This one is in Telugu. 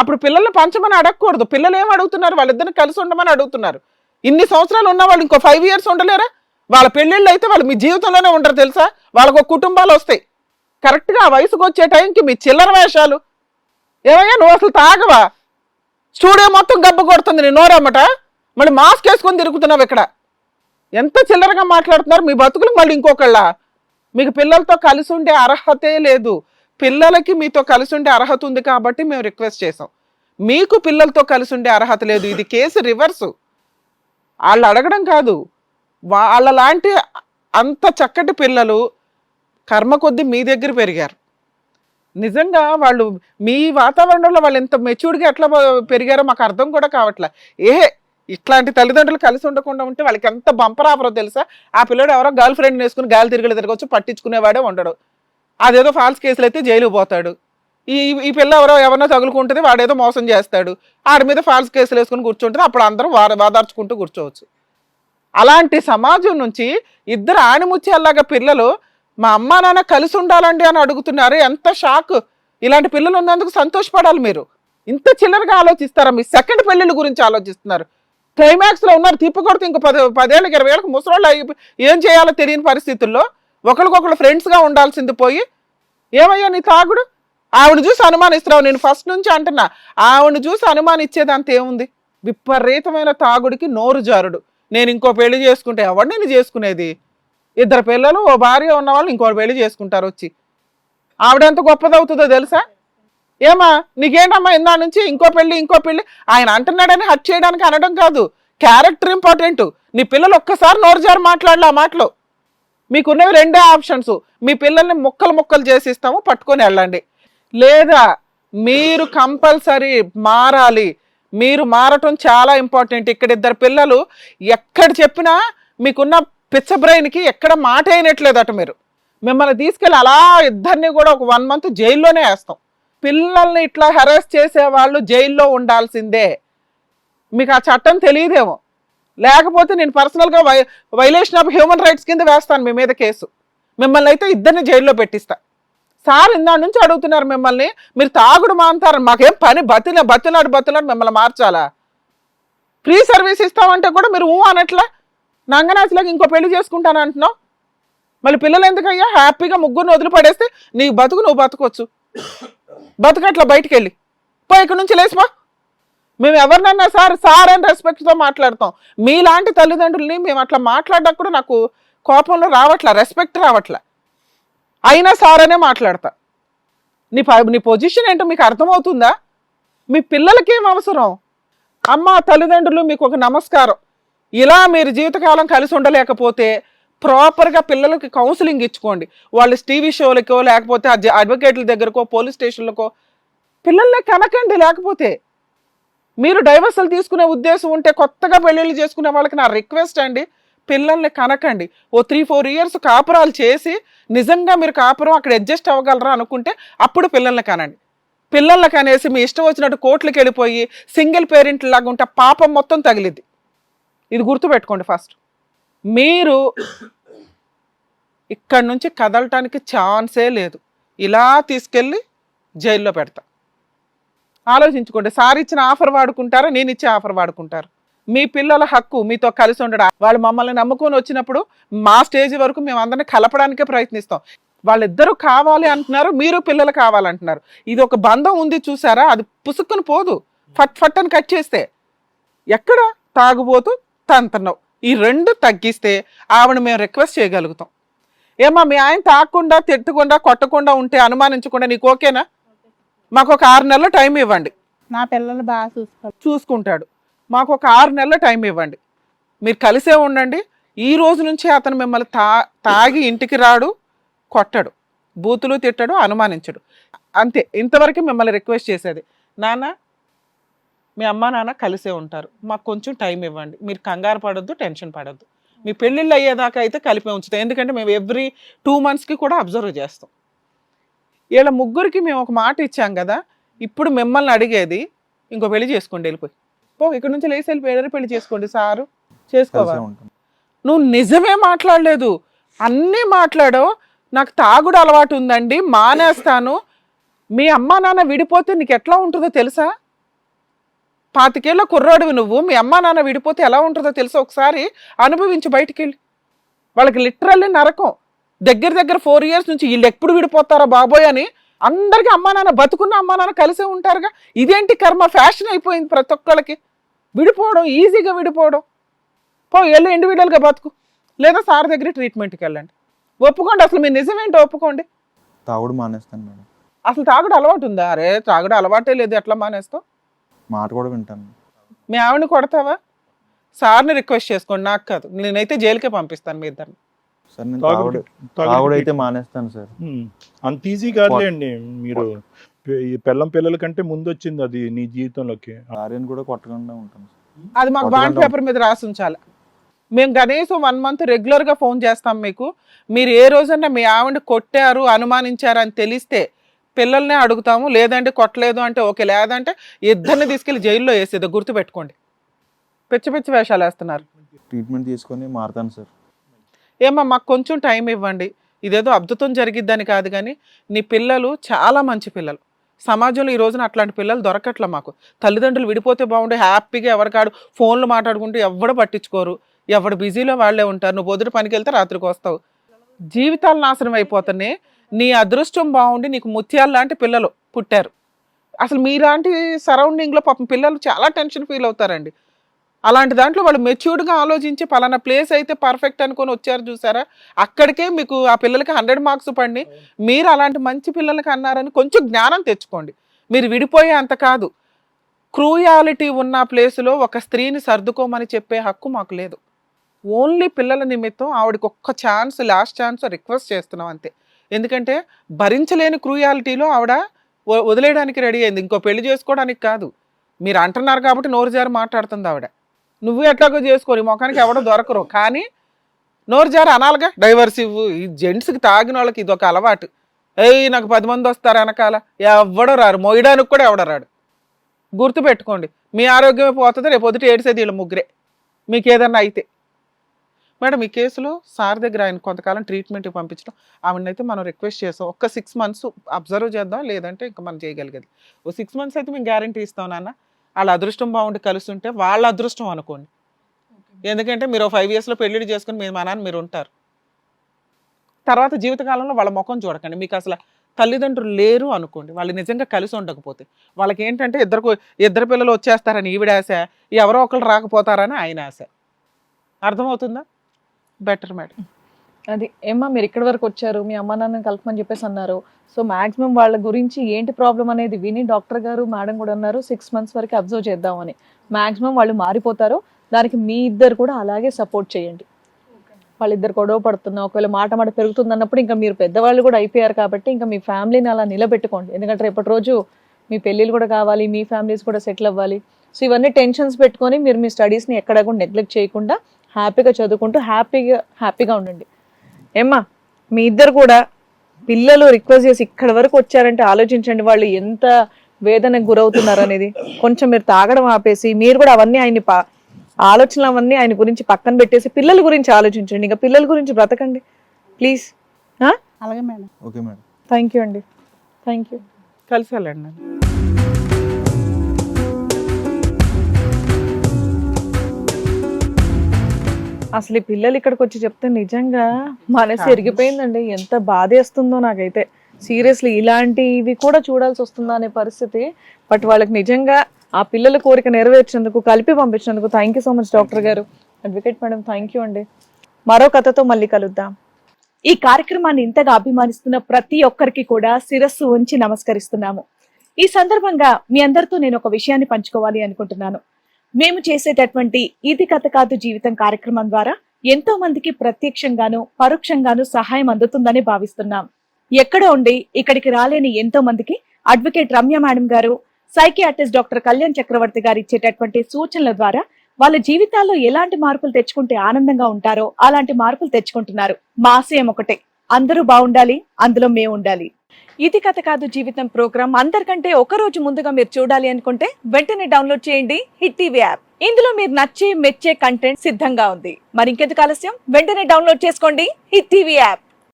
అప్పుడు పిల్లల్ని పంచమని అడగకూడదు. పిల్లలు ఏం అడుగుతున్నారు? వాళ్ళిద్దరిని కలిసి ఉండమని అడుగుతున్నారు. ఇన్ని సంవత్సరాలు ఉన్న వాళ్ళు ఇంకో ఫైవ్ ఇయర్స్ ఉండలేరా? వాళ్ళ పెళ్ళిళ్ళు అయితే వాళ్ళు మీ జీవితంలోనే ఉండరు తెలుసా? వాళ్ళకు ఒక కుటుంబాలు వస్తాయి. కరెక్ట్గా ఆ వయసుకు వచ్చే టైంకి మీ చిల్లర వేషాలు. ఏమయ్యా నువ్వు అసలు తాగవా? స్టూడియో మొత్తం గబ్బ కొడుతుంది నీ నోరమ్మట. మళ్ళీ మాస్క్ వేసుకొని తిరుగుతున్నావు ఇక్కడ. ఎంత చిల్లరగా మాట్లాడుతున్నారు? మీ బతుకులు మళ్ళీ ఇంకొకళ్ళ? మీకు పిల్లలతో కలిసి ఉండే అర్హతే లేదు. పిల్లలకి మీతో కలిసి ఉండే అర్హత ఉంది కాబట్టి మేము రిక్వెస్ట్ చేసాం మీకు పిల్లలతో కలిసి ఉండే అర్హత లేదు. ఇది కేసు రివర్సు. వాళ్ళు అడగడం కాదు. వాళ్ళ లాంటి అంత చక్కటి పిల్లలు కర్మ కొద్దీ మీ దగ్గర పెరిగారు. నిజంగా వాళ్ళు మీ వాతావరణంలో వాళ్ళు ఎంత మెచ్యూర్డ్గా ఎట్లా పెరిగారో మాకు అర్థం కూడా కావట్లే. ఏ ఇట్లాంటి తల్లిదండ్రులు కలిసి ఉండకుండా ఉంటే వాళ్ళకి ఎంత బంపరాపరో తెలుసా? ఆ పిల్లడు ఎవరో గర్ల్ ఫ్రెండ్ వేసుకుని గాలి తిరిగి తిరగచ్చు పట్టించుకునేవాడే ఉండడు. అదేదో ఫాల్స్ కేసులు అయితే జైలుకు పోతాడు. ఈ ఈ పిల్ల ఎవరో ఎవరినో తగులుకుంటుంది వాడేదో మోసం చేస్తాడు. ఆడి మీద ఫాల్స్ కేసులు వేసుకుని కూర్చుంటుంది అప్పుడు అందరూ వాద వాదార్చుకుంటూ కూర్చోవచ్చు. అలాంటి సమాజం నుంచి ఇద్దరు ఆణిముత్యాల్లాగా పిల్లలు మా అమ్మా నాన్న కలిసి ఉండాలండి అని అడుగుతున్నారు. ఎంత షాక్! ఇలాంటి పిల్లలు ఉన్నందుకు సంతోషపడాలి మీరు. ఇంత చిల్లరగా ఆలోచిస్తారా? మీ సెకండ్ పెళ్ళిళ్ళ గురించి ఆలోచిస్తున్నారు. క్లైమాక్స్లో ఉన్నారు తిప్పి కొడితే ఇంకో పది పదేళ్ళకి ఇరవై ఏళ్ళకి ముసలోళ్ళు ఏం చేయాలో తెలియని పరిస్థితుల్లో ఒకరికొకరు ఫ్రెండ్స్గా ఉండాల్సింది పోయి ఏమయ్యా నీ తాగుడు? ఆవిడ చూసి అనుమానిస్తున్నావు నేను ఫస్ట్ నుంచి అంటున్నా. ఆవిడ చూసి అనుమానిచ్చేది ఏముంది? విపరీతమైన తాగుడికి నోరు జారుడు. నేను ఇంకో పెళ్ళి చేసుకుంటే ఎవరిని నేను చేసుకునేది? ఇద్దరు పిల్లలు ఓ భార్య ఉన్న వాళ్ళు ఇంకో పెళ్ళి చేసుకుంటారు వచ్చి. ఆవిడ ఎంత గొప్పదవుతుందో తెలుసా? ఏమా నీకేంటమ్మా ఇందా నుంచి ఇంకో పెళ్ళి ఇంకో పెళ్ళి ఆయన అంటున్నాడని హట్ చేయడానికి అనడం కాదు. క్యారెక్టర్ ఇంపార్టెంట్ నీ పిల్లలు ఒక్కసారి నోరు జారు మాట్లాడలే ఆ మాటలో. మీకున్నవి రెండే ఆప్షన్స్. మీ పిల్లల్ని ముక్కలు ముక్కలు చేసి ఇస్తాము పట్టుకొని వెళ్ళండి. లేదా మీరు కంపల్సరీ మారాలి. మీరు మారటం చాలా ఇంపార్టెంట్. ఇక్కడ ఇద్దరు పిల్లలు ఎక్కడ చెప్పినా మీకున్న పిచ్చ బ్రెయిన్కి ఎక్కడ మాట అయినట్లేదట మీరు. మిమ్మల్ని తీసుకెళ్ళి అలా ఇద్దరిని కూడా ఒక వన్ మంత్ జైల్లోనే వేస్తాం. పిల్లల్ని ఇట్లా హెరాస్ చేసే వాళ్ళు జైల్లో ఉండాల్సిందే. మీకు ఆ చట్టం తెలియదేమో. లేకపోతే నేను పర్సనల్గా వై వైలేషన్ ఆఫ్ హ్యూమన్ రైట్స్ కింద వేస్తాను మీ మీద కేసు. మిమ్మల్ని అయితే ఇద్దరిని జైల్లో పెట్టిస్తా. సార్ ఇందా నుంచి అడుగుతున్నారు మిమ్మల్ని మీరు తాగుడు మాంటారు మాకేం పని? బతిన బతులాడు బతులాడు మిమ్మల్ని మార్చాలా? ఫ్రీ సర్వీస్ ఇస్తామంటే కూడా మీరు ఊ అనట్లా? నంగనాచిలాగా ఇంకో పెళ్ళి చేసుకుంటాను అంటున్నావు? మళ్ళీ పిల్లలు ఎందుకయ్యా? హ్యాపీగా ముగ్గురిని వదిలిపడేస్తే నీ బతుకు నువ్వు బతకొచ్చు. బతకట్లా బయటికి వెళ్ళి పో ఇక్కడ నుంచి లేచిపో. మేము ఎవరినన్నా సార్ సార్ అని రెస్పెక్ట్తో మాట్లాడతాం. మీలాంటి తల్లిదండ్రుల్ని మేము అట్లా మాట్లాడడం కూడా నాకు కోపంలో రావట్లా రెస్పెక్ట్ రావట్లా. అయినా సార్ అనే మాట్లాడతా. నీ ప- నీ పొజిషన్ ఏంటో మీకు అర్థమవుతుందా? మీ పిల్లలకి ఏం అవసరం? అమ్మ తల్లిదండ్రులు మీకు ఒక నమస్కారం. ఇలా మీరు జీవితకాలం కలిసి ఉండలేకపోతే ప్రాపర్గా పిల్లలకి కౌన్సిలింగ్ ఇచ్చుకోండి. వాళ్ళు టీవీ షోలకో లేకపోతే అడ్వకేట్ల దగ్గరకో పోలీస్ స్టేషన్లకో పిల్లల్ని కనకండి లేకపోతే. మీరు డైవర్సల్ తీసుకునే ఉద్దేశం ఉంటే కొత్తగా పెళ్ళిళ్ళు చేసుకునే వాళ్ళకి నా రిక్వెస్ట్ అండి. పిల్లల్ని కనకండి. ఓ త్రీ ఫోర్ ఇయర్స్ కాపురాలు చేసి నిజంగా మీరు కాపురం అక్కడ అడ్జస్ట్ అవ్వగలరా అనుకుంటే అప్పుడు పిల్లల్ని కనండి. పిల్లల్ని కనేసి మీ ఇష్టం వచ్చినట్టు కోట్లకి వెళ్ళిపోయి సింగిల్ పేరెంట్ లాగా ఉంటే పాపం మొత్తం తగిలిద్ది. ఇది గుర్తుపెట్టుకోండి ఫస్ట్ మీరు ఇక్కడ నుంచి కదలటానికి ఛాన్సే లేదు. ఇలా తీసుకెళ్ళి జైల్లో పెడతా. ఆలోచించుకోండి. సార్ ఇచ్చిన ఆఫర్ వాడుకుంటారా? నేను ఇచ్చే ఆఫర్ వాడుకుంటారు. మీ పిల్లల హక్కు మీతో కలిసి ఉండడం? వాళ్ళు మమ్మల్ని నమ్ముకొని వచ్చినప్పుడు మా స్టేజ్ వరకు మేము అందరిని కలపడానికే ప్రయత్నిస్తాం. వాళ్ళిద్దరూ కావాలి అంటున్నారు మీరు పిల్లలు కావాలంటున్నారు. ఇది ఒక బంధం ఉంది చూసారా? అది పుసుక్కుని పోదు. ఫట్ ఫట్ అని కట్ చేస్తే. ఎక్కడ? తాగుబోతూ తంతనవు. ఈ రెండు తగ్గిస్తే ఆవిడ మేము రిక్వెస్ట్ చేయగలుగుతాం. ఏమా మీ ఆయన తాగకుండా తిట్టకుండా కొట్టకుండా ఉంటే అనుమానించకుండా నీకు ఓకేనా? మాకు ఒక ఆరు నెలల టైం ఇవ్వండి. నా పిల్లలు బాగా చూసుకోవాలి. చూసుకుంటాడు. మాకు ఒక ఆరు నెలల టైం ఇవ్వండి. మీరు కలిసే ఉండండి. ఈ రోజు నుంచి అతను మిమ్మల్ని తా తాగి ఇంటికి రాడు కొట్టడు. బూతులు తిట్టడు అనుమానించడు. అంతే. ఇంతవరకు మిమ్మల్ని రిక్వెస్ట్ చేసేది. నాన్న మీ అమ్మ నాన్న కలిసే ఉంటారు. మాకు కొంచెం టైం ఇవ్వండి. మీరు కంగారు పడొద్దు టెన్షన్ పడొద్దు. మీ పెళ్ళిళ్ళు అయ్యేదాకా అయితే కలిపే ఉంచుతాం. ఎందుకంటే మేము ఎవ్రీ టూ మంత్స్కి కూడా అబ్జర్వ్ చేస్తాం. వీళ్ళ ముగ్గురికి మేము ఒక మాట ఇచ్చాం కదా ఇప్పుడు మిమ్మల్ని అడిగేది ఇంకో పెళ్ళి చేసుకోండి వెళ్ళిపోయి. పో ఇక్కడ నుంచి లేచి వెళ్ళి వేరే పెళ్ళి చేసుకోండి సారు. చేసుకోవా? కలిసే ఉంటాం నువ్వు నిజమే మాట్లాడలేదు. అన్నీ మాట్లాడావు. నాకు తాగుడు అలవాటు ఉందండి మానేస్తాను. మీ అమ్మా నాన్న విడిపోతే నీకు ఎట్లా ఉంటుందో తెలుసా? పాతికేళ్ళ కుర్రాడివి నువ్వు మీ అమ్మా నాన్న విడిపోతే ఎలా ఉంటుందో తెలుసు? ఒకసారి అనుభవించి బయటికి వెళ్ళి వాళ్ళకి లిటరల్లీ నరకం. దగ్గర దగ్గర ఫోర్ ఇయర్స్ నుంచి వీళ్ళు ఎప్పుడు విడిపోతారా బాబోయ్ అని అందరికీ అమ్మా నాన్న బతుకున్న అమ్మా నాన్న కలిసే ఉంటారుగా. ఇదేంటి కర్మ? ఫ్యాషన్ అయిపోయింది ప్రతి ఒక్కళ్ళకి. విడిపోవడం ఈజీగా విడిపోవడం. పో వెళ్ళి ఇండివిజువల్గా బతుకు. లేదా సార్ దగ్గర ట్రీట్మెంట్కి వెళ్ళండి. ఒప్పుకోండి అసలు మీ నిజమేంటో ఒప్పుకోండి. తాగుడు మానేస్తాను మేడం. అసలు తాగుడు అలవాటు ఉందా? అరే తాగుడు అలవాటే లేదు ఎట్లా మానేస్తావు? మాట కూడా వింటాను. మీ ఆవిడని కొడతావా? సార్ని రిక్వెస్ట్ చేసుకోండి నాకు కాదు. నేనైతే జైలుకే పంపిస్తాను మీ ఇద్దరిని. సార్ నేను తాగుడు- తాగుడు తాగుడు తాగుడు అయితే మానేస్తాను సార్. అంత ఈజీ కాదులేండి మీరు ఈ పిల్లం పిల్లల కంటే ముందు వచ్చింది అది నీ జీవితంలోకి. భార్యను కూడా కొట్టకుండా ఉంటాను. అది మాకు బాండ్ పేపర్ మీద రాసి ఉంచాలి. మేము కనీసం వన్ మంత్ రెగ్యులర్గా ఫోన్ చేస్తాం మీకు. మీరు ఏ రోజన్నా మీ ఆవిడ కొట్టారు అనుమానించారు అని తెలిస్తే పిల్లల్నే అడుగుతాము. లేదంటే కొట్టలేదు అంటే ఓకే లేదంటే ఇద్దరిని తీసుకెళ్ళి జైల్లో వేసేది. గుర్తుపెట్టుకోండి. పిచ్చి పిచ్చి వేషాలు వేస్తున్నారు. ట్రీట్మెంట్ తీసుకొని మారుతాను సార్. ఏమో మాకు కొంచెం టైం ఇవ్వండి. ఇదేదో అద్భుతం జరిగిద్దని కాదు కానీ నీ పిల్లలు చాలా మంచి పిల్లలు. సమాజంలో ఈ రోజున అట్లాంటి పిల్లలు దొరకట్ల మాకు. తల్లిదండ్రులు విడిపోతే బాగుండే హ్యాపీగా ఎవరికాడు ఫోన్లు మాట్లాడుకుంటూ ఎవడు పట్టించుకోరు. ఎవడు బిజీలో వాళ్ళే ఉంటారు. నువ్వు పొద్దుట పనికి వెళ్తే రాత్రికి వస్తావు. జీవితాలు నాశనం అయిపోతున్నాయి నీ అదృష్టం బాగుండి నీకు ముత్యాలు లాంటి పిల్లలు పుట్టారు. అసలు మీలాంటి సరౌండింగ్లో పాపం పిల్లలు చాలా టెన్షన్ ఫీల్ అవుతారండి. అలాంటి దాంట్లో వాళ్ళు మెచ్యూర్డ్గా ఆలోచించి పలానా ప్లేస్ అయితే పర్ఫెక్ట్ అనుకొని వచ్చారు చూసారా? అక్కడికే మీకు ఆ పిల్లలకి హండ్రెడ్ మార్క్స్ పడి మీరు అలాంటి మంచి పిల్లలకి అన్నారని కొంచెం జ్ఞానం తెచ్చుకోండి. మీరు విడిపోయే అంత కాదు. క్రూయాలిటీ ఉన్న ప్లేస్లో ఒక స్త్రీని సర్దుకోమని చెప్పే హక్కు మాకు లేదు. ఓన్లీ పిల్లల నిమిత్తం ఆవిడకి ఒక్క ఛాన్స్ లాస్ట్ ఛాన్స్ రిక్వెస్ట్ చేస్తున్నాం అంతే. ఎందుకంటే భరించలేని క్రూయాలిటీలో ఆవిడ వదిలేయడానికి రెడీ అయింది. ఇంకో పెళ్ళి చేసుకోవడానికి కాదు. మీరు అంటున్నారు కాబట్టి నోరు జారి మాట్లాడుతుంది ఆవిడ. నువ్వు ఎట్లాగో చేసుకోరు ముఖానికి ఎవడో దొరకరు. కానీ నోరు జారు అనాలిగా. డైవర్స్ ఇవ్వు ఈ జెంట్స్కి తాగిన వాళ్ళకి ఇది ఒక అలవాటు. ఏయ్ నాకు పది మంది వస్తారు వెనకాల. ఎవడో రారు. మొయ్యడానికి కూడా ఎవడో రాడు. గుర్తు పెట్టుకోండి. మీ ఆరోగ్యమే పోతుంది రేపు పొద్దుట ఏడిసేది వీళ్ళ ముగ్గురే. మీకు ఏదన్నా అయితే. మేడం ఈ కేసులో సార్ దగ్గర ఆయన కొంతకాలం ట్రీట్మెంట్ పంపించడం ఆవిడనైతే మనం రిక్వెస్ట్ చేస్తాం ఒక్క సిక్స్ మంత్స్ అబ్జర్వ్ చేద్దాం లేదంటే ఇంకా మనం చేయగలిగేది. ఓ సిక్స్ మంత్స్ అయితే మేము గ్యారంటీ ఇస్తాం నాన్న. వాళ్ళ అదృష్టం బాగుండి కలుస్తుంటే వాళ్ళ అదృష్టం అనుకోండి. ఎందుకంటే మీరు ఫైవ్ ఇయర్స్లో పెళ్ళిడి చేసుకుని మీ మనాన్ని మీరు ఉంటారు. తర్వాత జీవితకాలంలో వాళ్ళ ముఖం చూడకండి. మీకు అసలు తల్లిదండ్రులు లేరు అనుకోండి. వాళ్ళు నిజంగా కలిసి ఉండకపోతే వాళ్ళకి ఏంటంటే ఇద్దరు ఇద్దరు పిల్లలు వచ్చేస్తారని ఈవిడ ఆశ ఎవరో ఒకరు రాకపోతారని ఆయన ఆశ. అర్థమవుతుందా? Better madam. అది ఏమ్మా మీరు ఇక్కడి వరకు వచ్చారు మీ అమ్మ నాన్న కలపమని చెప్పేసి అన్నారు. సో మాక్సిమం వాళ్ళ గురించి ఏంటి ప్రాబ్లం అనేది విని డాక్టర్ గారు మేడం కూడా అన్నారు సిక్స్ మంత్స్ వరకు అబ్జర్వ్ చేద్దామని. మాక్సిమం వాళ్ళు మారిపోతారు. దానికి మీ ఇద్దరు కూడా అలాగే సపోర్ట్ చేయండి. వాళ్ళిద్దరు గొడవ పడుతున్నా ఒకవేళ మాట మాట పెరుగుతుంది అన్నప్పుడు ఇంకా మీరు పెద్దవాళ్ళు కూడా అయిపోయారు కాబట్టి ఇంకా మీ ఫ్యామిలీని అలా నిలబెట్టుకోండి. ఎందుకంటే రేపటి రోజు మీ పెళ్ళిళ్ళు కూడా కావాలి మీ ఫ్యామిలీస్ కూడా సెటిల్ అవ్వాలి. సో ఇవన్నీ టెన్షన్స్ పెట్టుకొని మీరు మీ స్టడీస్ని ఎక్కడ కూడా నెగ్లెక్ట్ చేయకుండా హ్యాపీగా చదువుకుంటూ హ్యాపీగా హ్యాపీగా ఉండండి. ఏమ్మా మీ ఇద్దరు కూడా పిల్లలు రిక్వెస్ట్ చేసి ఇక్కడ వరకు వచ్చారంటే ఆలోచించండి వాళ్ళు ఎంత వేదనకు గురవుతున్నారు అనేది. కొంచెం మీరు తాగడం ఆపేసి మీరు కూడా అవన్నీ ఆయన్ని పా ఆలోచనలు అవన్నీ ఆయన గురించి పక్కన పెట్టేసి పిల్లల గురించి ఆలోచించండి. ఇంకా పిల్లల గురించి బ్రతకండి. ప్లీజ్. అలాగే madam. Okay madam. Thank you అండి. థ్యాంక్ యూ కలిసి అసలు ఈ పిల్లలు ఇక్కడికి వచ్చి చెప్తే నిజంగా మనసు ఎరిగిపోయిందండి. ఎంత బాధేస్తుందో నాకైతే. సీరియస్లీ ఇలాంటివి కూడా చూడాల్సి వస్తుందా అనే పరిస్థితి. బట్ వాళ్ళకి నిజంగా ఆ పిల్లల కోరిక నెరవేర్చినందుకు కలిపి పంపించినందుకు thank you so much doctor garu. Advocate madam thank you అండి. మరో కథతో మళ్ళీ కలుద్దాం. ఈ కార్యక్రమాన్ని ఇంతగా అభిమానిస్తున్న ప్రతి ఒక్కరికి కూడా శిరస్సు ఉంచి నమస్కరిస్తున్నాము. ఈ సందర్భంగా మీ అందరితో నేను ఒక విషయాన్ని పంచుకోవాలి అనుకుంటున్నాను. మేము చేసేటటువంటి ఇది కథ కాదు జీవితం కార్యక్రమం ద్వారా ఎంతో మందికి ప్రత్యక్షంగాను పరోక్షంగాను సహాయం అందుతుందని భావిస్తున్నాం. ఎక్కడ ఉండి ఇక్కడికి రాలేని ఎంతో మందికి advocate Ramya madam garu psychiatrist doctor Kalyan Chakravarthy garu ఇచ్చేటటువంటి సూచనల ద్వారా వాళ్ళ జీవితాల్లో ఎలాంటి మార్పులు తెచ్చుకుంటే ఆనందంగా ఉంటారో అలాంటి మార్పులు తెచ్చుకుంటున్నారు. మా ఆశయం ఒకటే అందరూ బాగుండాలి అందులో మేము ఉండాలి. ఇది కథ కాదు జీవితం ప్రోగ్రామ్. అందరికంటే ఒక రోజు ముందుగా మీరు చూడాలి అనుకుంటే వెంటనే డౌన్లోడ్ చేయండి హిట్ టీవీ యాప్. ఇందులో మీరు నచ్చే మెచ్చే కంటెంట్ సిద్ధంగా ఉంది. మరి ఇంకెందుకు ఆలస్యం? వెంటనే డౌన్లోడ్ చేసుకోండి హిట్ టీవీ యాప్.